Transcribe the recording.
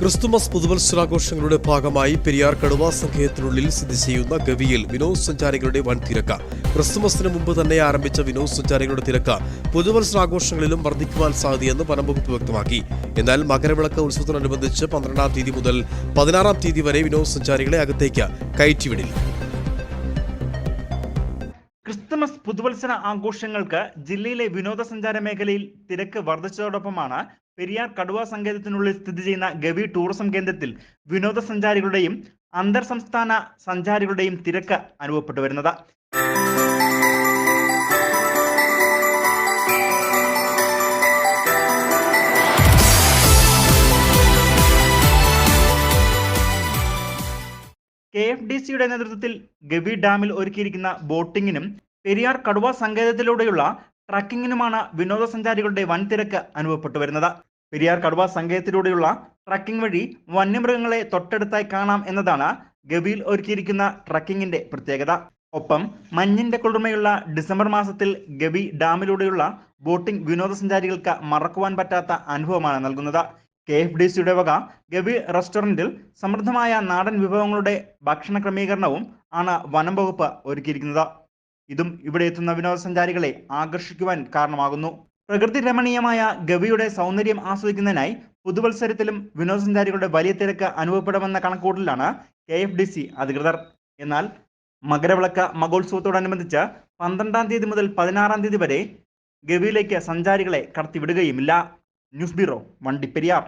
Christmas പുതുവത്സരാഘോഷങ്ങളുടെ ഭാഗമായി പെരിയാർ കടുവാ സങ്കേതത്തിനുള്ളിൽ സ്ഥിതി ചെയ്യുന്ന ഗവിയിൽ വിനോദസഞ്ചാരികളുടെ വൻ തിരക്ക് ക്രിസ്തുമസിന് മുമ്പ് തന്നെ ആരംഭിച്ച വിനോദസഞ്ചാരികളുടെ തിരക്ക് പുതുവത്സരാഘോഷങ്ങളിലും വർദ്ധിക്കുവാൻ സാധ്യതയെന്ന് വനംവകുപ്പ് വ്യക്തമാക്കി. എന്നാൽ മകരവിളക്ക് ഉത്സവത്തിനനുബന്ധിച്ച് പന്ത്രണ്ടാം തീയതി മുതൽ പതിനാറാം തീയതി വരെ വിനോദസഞ്ചാരികളെ അകത്തേക്ക് കയറ്റിവിടില്ല. ക്രിസ്തുമസ് പുതുവത്സര ആഘോഷങ്ങൾക്ക് ജില്ലയിലെ വിനോദസഞ്ചാര മേഖലയിൽ തിരക്ക് വർദ്ധിച്ചതോടൊപ്പമാണ് പെരിയാർ കടുവ സങ്കേതത്തിനുള്ളിൽ സ്ഥിതി ചെയ്യുന്ന ഗവി ടൂറിസം കേന്ദ്രത്തിൽ വിനോദസഞ്ചാരികളുടെയും അന്തർ സംസ്ഥാന സഞ്ചാരികളുടെയും തിരക്ക് അനുഭവപ്പെട്ടു വരുന്നത്. കെ എഫ് ഡി സിയുടെ നേതൃത്വത്തിൽ ഗവി ഡാമിൽ ഒരുക്കിയിരിക്കുന്ന ബോട്ടിങ്ങിനും പെരിയാർ കടുവ സങ്കേതത്തിലൂടെയുള്ള ട്രക്കിങ്ങിനുമാണ് വിനോദസഞ്ചാരികളുടെ വൻ തിരക്ക് അനുഭവപ്പെട്ടു വരുന്നത്. പെരിയാർ കടുവ സങ്കേതത്തിലൂടെയുള്ള ട്രക്കിംഗ് വഴി വന്യമൃഗങ്ങളെ തൊട്ടടുത്തായി കാണാം എന്നതാണ് ഗവിയിൽ ഒരുക്കിയിരിക്കുന്ന ട്രക്കിങ്ങിന്റെ പ്രത്യേകത. ഒപ്പം മഞ്ഞിന്റെ കുളിർമയുള്ള ഡിസംബർ മാസത്തിൽ ഗവി ഡാമിലൂടെയുള്ള ബോട്ടിംഗ് വിനോദസഞ്ചാരികൾക്ക് മറക്കുവാൻ പറ്റാത്ത അനുഭവമാണ് നൽകുന്നത്. കെ എഫ് ഡി സിയുടെ വക ഗവി റെസ്റ്റോറന്റിൽ സമൃദ്ധമായ നാടൻ വിഭവങ്ങളുടെ ഭക്ഷണ ക്രമീകരണവും ആണ് വനം വകുപ്പ് ഒരുക്കിയിരിക്കുന്നത്. ഇതും ഇവിടെ എത്തുന്ന വിനോദസഞ്ചാരികളെ ആകർഷിക്കുവാൻ കാരണമാകുന്നു. പ്രകൃതി രമണീയമായ ഗവിയുടെ സൗന്ദര്യം ആസ്വദിക്കുന്നതിനായി പുതുവത്സരത്തിലും വിനോദസഞ്ചാരികളുടെ വലിയ തിരക്ക് അനുഭവപ്പെടുമെന്ന കണക്കൂട്ടലാണ് കെ എഫ് ഡി സി അധികൃതർ. എന്നാൽ മകരവിളക്ക് മകോത്സവത്തോടനുബന്ധിച്ച് പന്ത്രണ്ടാം തീയതി മുതൽ പതിനാറാം തീയതി വരെ ഗവിയിലേക്ക് സഞ്ചാരികളെ കടത്തിവിടുകയുമില്ല. News bureau Vandiperiyar.